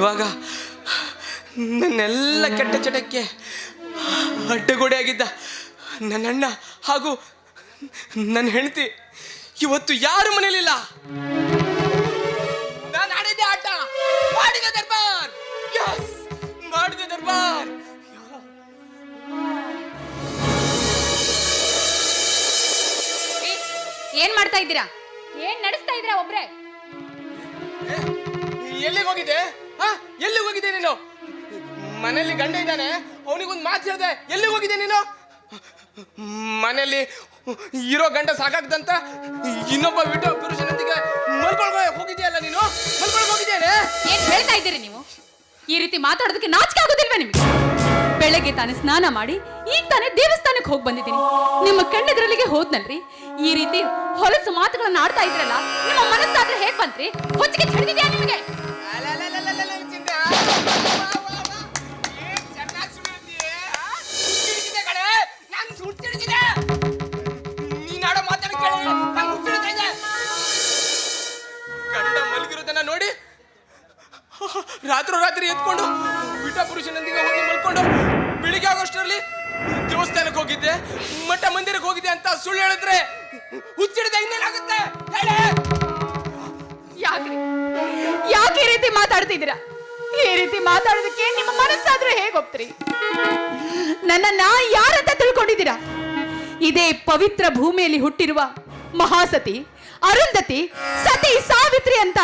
ಇವಾಗ ನನ್ನೆಲ್ಲ ಕೆಟ್ಟ ಚಟಕ್ಕೆ ಅಡ್ಡಗೋಡೆಯಾಗಿದ್ದ ನನ್ನ ಅಣ್ಣ ಹಾಗೂ ನನ್ನ ಹೆಂಡತಿ ಇವತ್ತು ಯಾರು ಮನೇಲಿಲ್ಲ ನಾನು ಆಡಿದ್ದೆ ಆಟ. ಮಾಡಿದ ದರ್ಬಾರ್! ಮಾಡಿದ ದರ್ಬಾರ್. ಏನ್ ಮಾಡ್ತಾ ಇದ್ದೀರಾ? ಏನ್ ನಡೆಸ್ತಾ ಇದ್ದೀರಾ ಒಬ್ರೆ? ಎಲ್ಲಿಗೆ ಹೋಗಿದ್ದೆ? ಹಾ ಎಲ್ಲಿ ಹೋಗಿದ್ದೆ ನೀನು? ಮನೆಯಲ್ಲಿ ಗಂಡ ಇದ್ದಾನೆ, ಅವನಿಗೊಂದು ಮಾತು ಹೇಳಿದೆ ಎಲ್ಲಿ ಹೋಗಿದ್ದೆ ನೀನು? ಮನೆಯಲ್ಲಿ ಇರೋ ಗಂಡ ಸಾಕಾಗ್ದಂತ ಇನ್ನೊಬ್ಬ ವಿಟೋ ಪುರುಷನೊಂದಿಗೆ ಮಲ್ಕೊಳ್ಕೊ ಹೋಗಿದ್ಯಲ್ಲ ನೀನು? ಮಲ್ಕೊಳಕ್ ಹೋಗಿದ್ದೇನೆ? ಏನ್ ಹೇಳ್ತಾ ಇದ್ದೀರಿ ನೀವು? ಈ ರೀತಿ ಮಾತಾಡೋದಕ್ಕೆ ನಾಚಿಕೆ ಆಗೋದಿಲ್ವಾ ನಿಮಗೆ? ಬೆಳಗ್ಗೆ ತಾನೇ ಸ್ನಾನ ಮಾಡಿ, ಈಗ ತಾನೇ ದೇವಸ್ಥಾನಕ್ಕೆ ಹೋಗಿ ಬಂದಿದ್ದೀನಿ. ನಿಮ್ಮ ಕಣ್ಣೆದ್ರಲ್ಲಿಗೆ ಹೋದ್ನಲ್ರಿ? ಈ ರೀತಿ ಹೊಲಸು ಮಾತುಗಳನ್ನ ಆಡ್ತಾ ಇದ್ರಲ್ಲ, ನಿಮ್ಮ ಮನಸ್ಸಾದ್ರೆ ಹೇಗೆ ಬಂತ್ರಿ? ಹೊಚ್ಚಿಗೆ ಹಿಡಿದಿದ್ಯಾ ನಿಮಗೆ? ರಾತ್ರೋ ಎತ್ಕೊಂಡು ವಿಟ ಪುರುಷನೊಂದಿಗೆ ಹೋಗಿ ಮಲ್ಕೊಂಡು ಬೆಳಿಗ್ಗೆ ಆಗೋಷ್ಟರಲ್ಲಿ ದೇವಸ್ಥಾನಕ್ಕೆ ಹೋಗಿದ್ದೆ, ಮಠ ಮಂದಿರಕ್ಕೆ ಹೋಗಿದ್ದೆ ಅಂತ ಸುಳ್ಳು ಹೇಳಿದ್ರೆ ಹುಚ್ಚಿಡ್ದೆ ಇನ್ನೇನಾಗುತ್ತೆ ಹೇಳಿ! ಯಾಕೆ ಈ ರೀತಿ ಮಾತಾಡ್ತಿದ್ದೀರಾ? ಈ ರೀತಿ ಮಾತಾಡೋದಕ್ಕೆ ನಿಮ್ಮ ಮನಸ್ಸಾದ್ರೆ ಹೇಗೆ ಹೋಗ್ತೀರಿ ನನ್ನನ್ನ ಯಾರಂತ ತಿಳ್ಕೊಂಡಿದ್ದೀರಾ? ಇದೇ ಪವಿತ್ರ ಭೂಮಿಯಲ್ಲಿ ಹುಟ್ಟಿರುವ ಮಹಾಸತಿ, ಅರುಂಧತಿ, ಸತಿ ಸಾವಿತ್ರಿ ಅಂತ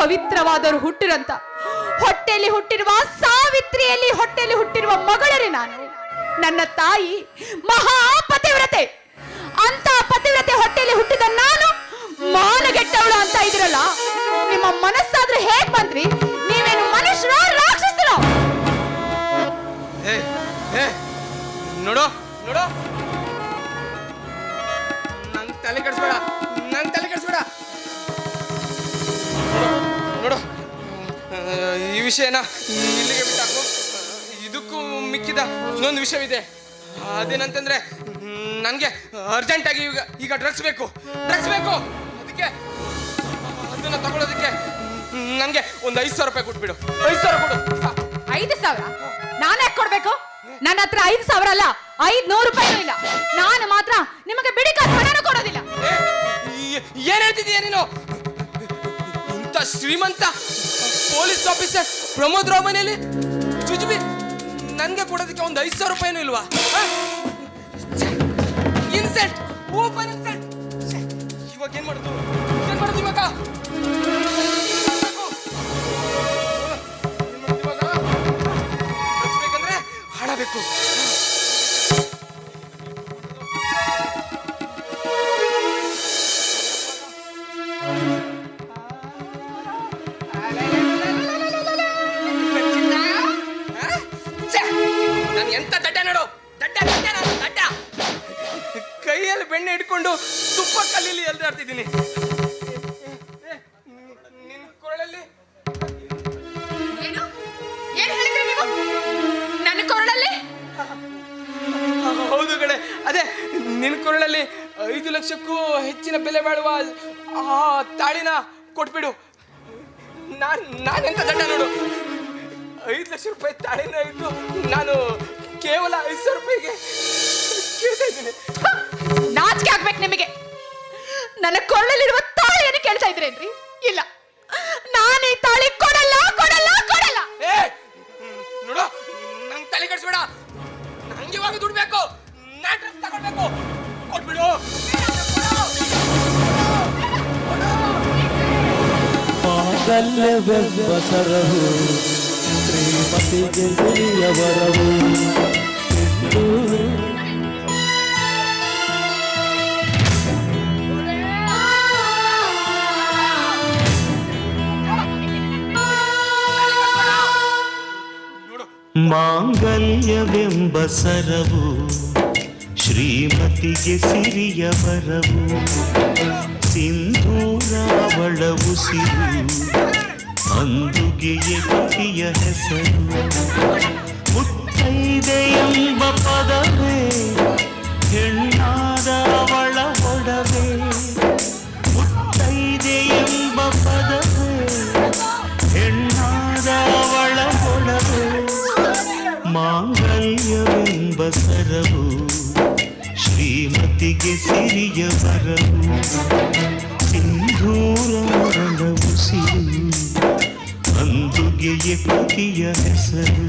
ಪವಿತ್ರವಾದವರು ಹುಟ್ಟಿರಂತ ಹೊಟ್ಟೆಯಲ್ಲಿ ಹುಟ್ಟಿರುವ ಸಾವಿತ್ರಿಯಲ್ಲಿ ಹೊಟ್ಟೆಯಲ್ಲಿ ಹುಟ್ಟಿರುವ ಮಗಳರೇ ನಾನು. ನನ್ನ ತಾಯಿ ಮಹಾ ಪತಿವ್ರತೆ ಅಂತ ಪತಿವ್ರತೆ ಹೊಟ್ಟೆಯಲ್ಲಿ ಹುಟ್ಟಿದ ನಾನು ಮಾನಗೆಟ್ಟವಳು ಅಂತ ಇದ್ರಲ್ಲ, ನಿಮ್ಮ ಮನಸ್ಸಾದ್ರೆ ಹೇಗ್ ಬಂದ್ರಿ? ನೀವೇನು ಮನುಷ್ಯರ ರಾಕ್ಷಸರ? ನೋಡು ನೋಡು. ನಂಗೆ ತಲೆ ಕೆಡಿಸ್ಬೇಡ. ಈ ವಿಷಯನ ಇಲ್ಲಿಗೆ ಬಿಟ್ಟಾಕು. ಇದಕ್ಕೂ ಮಿಕ್ಕಿದ ಇನ್ನೊಂದು ವಿಷಯವಿದೆ. ಅದೇನಂತಂದ್ರೆ ನನಗೆ ಅರ್ಜೆಂಟಾಗಿ ಈಗ ಈಗ ಡ್ರಗ್ಸ್ ಬೇಕು. ಡ್ರಗ್ಸ್ ಬೇಕು. ಅದಕ್ಕೆ ಅದನ್ನ ತಗೊಳ್ಳೋದಕ್ಕೆ ನನಗೆ ಒಂದು ಐದು ಸಾವಿರ ರೂಪಾಯಿ ಕೊಟ್ಬಿಡು. ಐದು ಸಾವಿರ ಕೊಡು. ಐದು ಸಾವಿರ? ನಾನು ಯಾಕೆ ಕೊಡ್ಬೇಕು? ನನ್ನ ಹತ್ರ ಐದು ಸಾವಿರ ಅಲ್ಲ ಐದ್ ನೂರು ರೂಪಾಯಿ ಇಲ್ಲ. ನಾನು ಮಾತ್ರ ನಿಮಗೆ ಬಿಡಿ ಕಾಸು ಹಣನೂ ಕೊಡೋದಿಲ್ಲ. ಏನ್ ಹೇಳ್ತಿದೀಯ ನೀನು? ಶ್ರೀಮಂತ ಪೊಲೀಸ್ ಆಫೀಸರ್ ಪ್ರಮೋದ್ ರಾವ್ ಮನೆಯಲ್ಲಿ? ಜುಜುಬಿ, ನನಗೆ ಕೊಡೋದಕ್ಕೆ ಒಂದು ಐದು ಸಾವಿರ ರೂಪಾಯಿನೂ ಇಲ್ವಾ? ಇನ್ಸೆಂಟ್ ಓಪನ್ ಇನ್ಸೆಂಟ್ ಇವಾಗ ಏನ್ ಮಾಡುದು? ಏನ್ ಮಾಡುದು ಇವಾಗ? ಹಣ ಬೇಕು ಲಕ್ಷಕ್ಕೂ ಹೆಚ್ಚಿನ ಬೆಲೆ ಬಾಳುವ ಆ ತಾಳಿನ ಕೊಟ್ಬಿಡು. ನಾನು ನಾನೆಂತ ದಂಡ ನೋಡು? ಐದು ಲಕ್ಷ ರೂಪಾಯಿ ತಾಳಿನ ಇಟ್ಟು ನಾನು ಕೇವಲ ಐದು ಸಾವಿರ ರೂಪಾಯಿಗೆ ಕೇಳ್ತಾ ಇದ್ದೀನಿ. ನಾಚಿಕೆ ಆಗ್ಬೇಕು ನಿಮಗೆ. ನನ್ನ ಕೊರಳಲ್ಲಿರುವ ತಾಳಿಯನ್ನು ಕೇಳ್ತಾ ಇದ್ರೇನ್ರಿ ಇಲ್ಲ. ನಾನು ಈ ತಾಳಿ ಕೊಡಲ್ಲ ಕೊಡಲ್ಲ ಕೊಡಲ್ಲ. ಏ! ನೋಡು ನಂಗೆ ತಲೆ ಕೆಡಿಸ್ಬೇಡ. ನಂಗೆ ಇವಾಗ ದುಡ್ಬೇಕು. ಬೇಕು ನಾನ್ ಡ್ರೆಸ್ ತಗೊಳ್ಬೇಕು. ಕೊಟ್ಬಿಡು. ಮಾಂಗಲ್ಯವೆಂಬ ಸರವು ಶ್ರೀಮತಿಗೆ ಸಿರಿಯವರವು ಎಂದು ನೋಡು ಮಾಂಗಲ್ಯವೆಂಬ ಸರವು ಶ್ರೀಮತಿಗೆ ಸಿರಿಯ ವರವು ಸಿಂಧೂರಾವಳವು ಸಿರು ಅಂದುಗೆಯ ಗತಿಯ ಹೆಸರು ಮುತ್ತೈದೆಯೆಂಬ ಪದವೇ ಹೆಣ್ಣಾದ ಅವಳ ಒಡವೆ ಮುತ್ತೈದೆಯೆಂಬ ಪದವೇ ಹೆಣ್ಣಾದ ಅವಳ ಒಡವೆ ಮಾಂಗಲ್ಯವೆಂಬ ಸರವು ಕಡೆಗೆ ಸಿರಿಯ ಬರವು ಸಿಂಧೂರಮರಣ ಉಸಿರು ಅಂದುಗೆಯ ಪತಿಯ ಹೆಸರು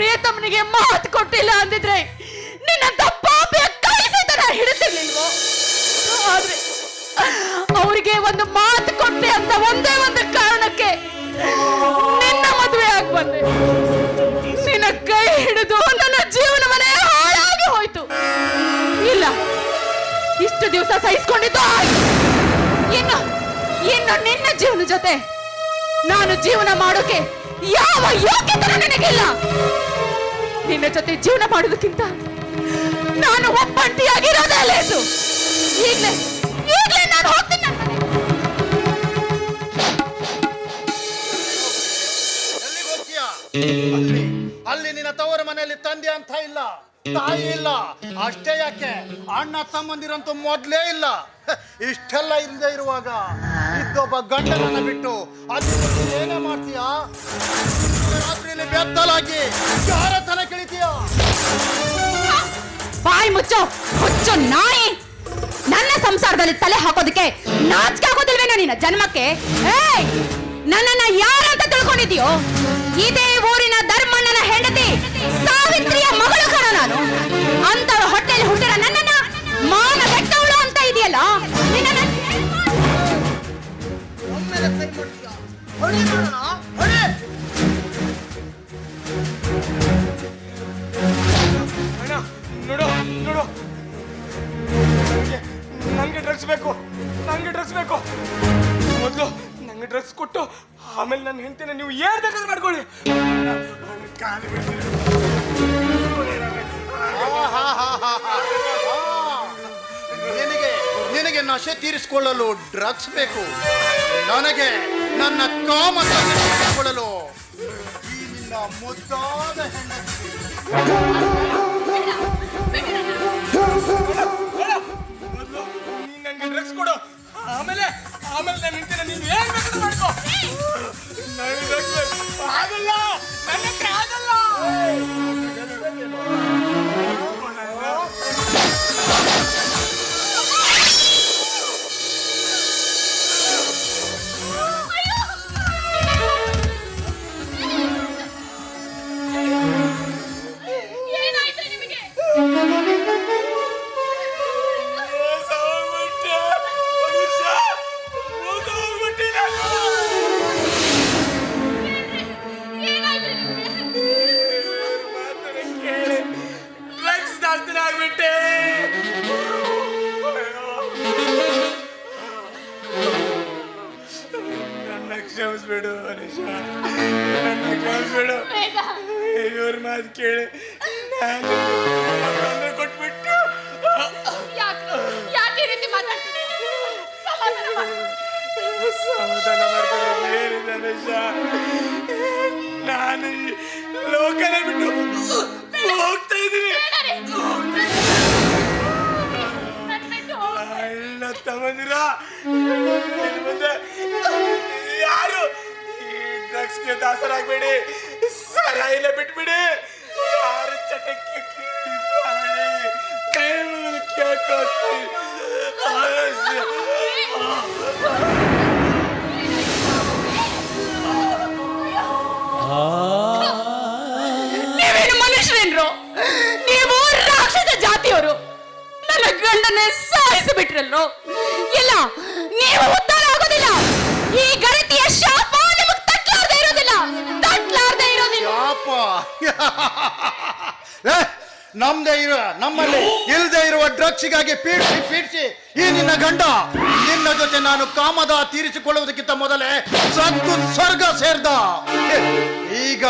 ಪ್ರಿಯತಮನಿಗೆ ಮಾತು ಕೊಟ್ಟಿಲ್ಲ ಅಂದಿದ್ರೆ ನಿನ್ನ ಪಾಪಿಯ ಕೈ ಸಹಿತ ನಾ ಹಿಡಿತಿರ್ಲಿಲ್ವೋ? ಆದ್ರೆ ಅವರಿಗೆ ಒಂದು ಮಾತು ಕೊಟ್ಟೆ ಅಂತ ಒಂದೇ ಒಂದು ಕಾರಣಕ್ಕೆ ನಿನ್ನ ಮದುವೆ ಆಗಿ ಬಂದೆ ನಿನ್ನ ಕೈ ಹಿಡಿದು ನನ್ನ ಜೀವನವನ್ನೇ ಹಾಳಾಗಿ ಹೋಯ್ತು. ಇಲ್ಲ, ಇಷ್ಟು ದಿವಸ ಸಹಿಸ್ಕೊಂಡಿದ್ದು ಇನ್ನು ಇನ್ನು ನಿನ್ನ ಜೀವನ ಜೊತೆ ನಾನು ಜೀವನ ಮಾಡೋಕೆ ಯಾವ ಯೋಗ್ಯತೆ ನನಗಿಲ್ಲ. ನಿನ್ನ ಜೊತೆ ಜೀವನ ಮಾಡೋದಕ್ಕಿಂತ ನಾನು ಒಬ್ಬಂಟಿಯಾಗಿರೋದೇ ಲೇಸು ಈಗಲೇ ಈಗಲೇ ನಾನು ಹೋಗ್ತೀನಿ ಅಲ್ಲಿ ಅಲ್ಲಿ ನಿನ್ನ ತವರ ಮನೆಯಲ್ಲಿ ತಂದೆ ಅಂತ ಇಲ್ಲ, ತಾಯಿ ಇಲ್ಲ. ಅಷ್ಟೇ ಯಾಕೆ? ಅಣ್ಣ ತಮ್ಮಂದಿರಂತೂ ಮೊದ್ಲೇ ಇಲ್ಲ. ಇಷ್ಟೆಲ್ಲ ಇಲ್ಲದೆ ಇರುವಾಗ ಇದ್ದೊಬ್ಬ ಗಂಡನನ್ನ ಬಿಟ್ಟು ಅಲ್ಲಿ ಏನೇ ಮಾಡ್ತೀಯ? ರಾತ್ರಿಯಲ್ಲಿ ಬೆತ್ತಲಾಗಿ ಯಾರ ತಲೆ ಕೇಳಿತೀಯ ಬಾಯಿ ಮುಚ್ಚೋ ಹುಚ್ಚು ನಾಯಿ. ನನ್ನ ಸಂಸಾರದಲ್ಲಿ ತಲೆ ಹಾಕೋದಕ್ಕೆ ನಾಚಿಕೆ ಆಗೋದಿಲ್ವೇನೋ ನಿನ್ನ ಜನ್ಮಕ್ಕೆ? ಏಯ್ ನನ್ನನ್ನ ಯಾರಂತ ತಿಳ್ಕೊಂಡಿದ್ಯೋ ಇದೇ ಊರಿನ ಧರ್ಮಣ್ಣನ ಹೆಂಡತಿ ಸಾವಿತ್ರಿಯ ಮಗಳು ಕಣ ನಾನು. ಅಂತ ಹೊಟ್ಟೆಯಲ್ಲಿ ಹುಟ್ಟಿರ ನನ್ನನ್ನ ಮಾನ ಬೆಟ್ಟವಳು ಅಂತ ಇದೆಯಲ್ಲ? ನಿನ್ನನ್ನ ಅಣ್ಣ ಕೊಟ್ಟು ಆಮೇಲೆ ನನ್ನ ಹೆಂಡತಿನ ನೀವು ಏನ್ ಬೇಕಾದ್ರೂ ಮಾಡ್ಕೊಳ್ಳಿ ಕಾಲು ಬಿಡ್ತೀನಿ. ನಿನಗೆ ನಿನಗೆ ನಶೆ ತೀರಿಸಿಕೊಳ್ಳಲು ಡ್ರಗ್ಸ್ ಬೇಕು. ನನಗೆ ನನ್ನ ಕಾಮ ತೀರಿಸಿಕೊಳ್ಳಲು ಈ ನಿನ್ನ ಮುದ್ದಾದ ಹೆಂಡತಿ ಮೊದ್ಲು ನೀನ್ ನನಗೆ ಡ್ರಗ್ಸ್ ಕೊಡು ಆಮೇಲೆ ಆಮೇಲೆ ನನ್ನ ಹೆಂಡತಿನ ನೀನು ಏನು ಬೇಕಾದ್ರೂ ಮಾಡ್ಕೋ. ನನಗೆ ಆಗಲ್ಲ ನನ್ನ ಹತ್ರ ಆಗಲ್ಲ. ನಿಜ ನಾನು ಈ ಲೋಕನ ಬಿಟ್ಟು ಹೋಗ್ತಾ ಇದ್ದೀನಿ. ಇನ್ ಮುಂದೆ ಯಾರು ಈ ಡ್ರಗ್ಸ್ಗೆ ದಾಸರಾಗಬೇಡಿ. ಇಲ್ಲ ಬಿಟ್ಬಿಡಿ. ಯಾರು ಚಟಕ್ಕೆ ಕೇಳಿ ಮಾಡಿ ನನ್ನ ಗಂಡನೇ ಸಾಯಿಸಿಬಿಟ್ರಲ್ರು ಇಲ್ಲ ನೀವು ಉದ್ಧಾರ ಆಗೋದಿಲ್ಲ. ಈ ಗರತಿಯ ಶಾಪ ನಿಮಗೆ ತಟ್ಲಾರ್ದೆ ಇರೋದಿಲ್ಲ. ತಟ್ಲಾರ್ದೆ ಇರೋದಿಲ್ಲ. ಯಾಪ ಏ, ನಮ್ದೇ ಇರೋ ನಮ್ಮಲ್ಲಿ ಇಲ್ದೇ ಇರುವ ಡ್ರಗ್ಸಿಗಾಗಿ ಪೀಡಿಸಿ ಪೀಡಿಸಿ ಈ ನಿನ್ನ ಗಂಡ. ನಿನ್ನ ಜೊತೆ ನಾನು ಕಾಮದ ತೀರಿಸಿಕೊಳ್ಳುವುದಕ್ಕಿಂತ ಮೊದಲೇ ಸತ್ತು ಸ್ವರ್ಗ ಸೇರ್ದ. ಈಗ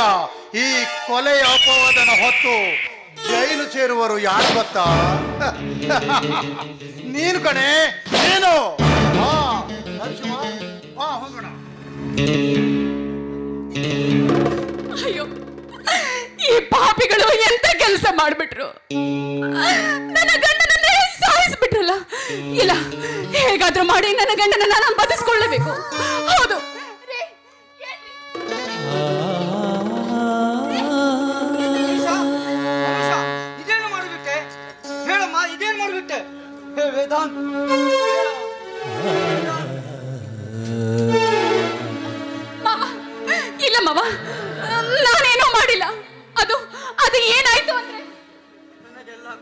ಈ ಕೊಲೆಯ ಅಪವಾದನ ಹೊತ್ತು ಜೈಲು ಸೇರುವರು ಯಾರು ಗೊತ್ತಾ? ನೀನು ಕಣೆ, ನೀನು! ಹಾ ಹೋಗೋಣ. ಅಯ್ಯೋ, ಈ ಪಾಪಿಗಳು ಎಂತ ಕೆಲಸ ಮಾಡ್ಬಿಟ್ರು? ನನ್ನ ಗಂಡನನ್ನೇ ಸಾಯಿಸ್ಬಿಟ್ರಲ್ಲ? ಇಲ್ಲ, ಹೇಗಾದ್ರೂ ಮಾಡಿ ನನ್ನ ಗಂಡನನ್ನ ನಾನು ಬದುಸ್ಕೊಳ್ಳಬೇಕು.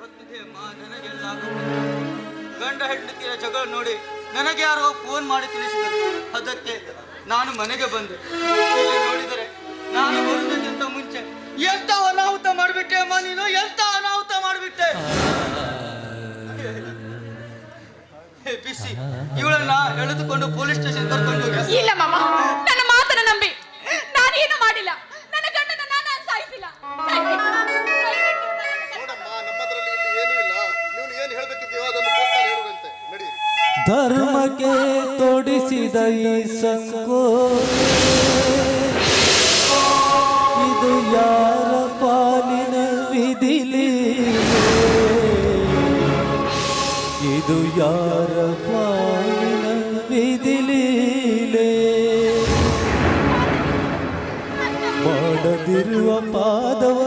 ಗೊತ್ತಿದೆ ನನಗೆಲ್ಲ ಗಂಡ ಹೆಂಡತಿಯ ಜಗಳ ನೋಡಿ ನನಗೆ ಯಾರೋ ಫೋನ್ ಮಾಡಿ ತಿಳಿಸಿದರು. ಅದಕ್ಕೆ ನಾನು ಮನೆಗೆ ಬಂದೆ. ನೋಡಿದರೆ ನಾನು ಬರುವುದಕ್ಕಿಂತ ಮುಂಚೆ ಎಂತ ಅನಾಹುತ ಮಾಡಿಬಿಟ್ಟೆ ಅಮ್ಮ ನೀನು? ಎಂತ ಅನಾಹುತ ಮಾಡಿಬಿಟ್ಟೆ? ಬಿಸಿ. ಇವಳನ್ನ ಎಳೆದುಕೊಂಡು ಪೊಲೀಸ್ ಸ್ಟೇಷನ್ ಕರ್ಕೊಂಡು ಹೋಗಿ ಇಲ್ಲ ಮಾಮ ತೊಡಿಸಿದ ಈ ಸಂಕೋ ಇದು ಯಾರ ಪಾಲಿನ ವಿಧಿಲಿ ಇದು ಯಾರ ಪಾಲಿನ ವಿಧಿಲೀಲೆ ಮಾಡದಿರುವ ಪಾದವ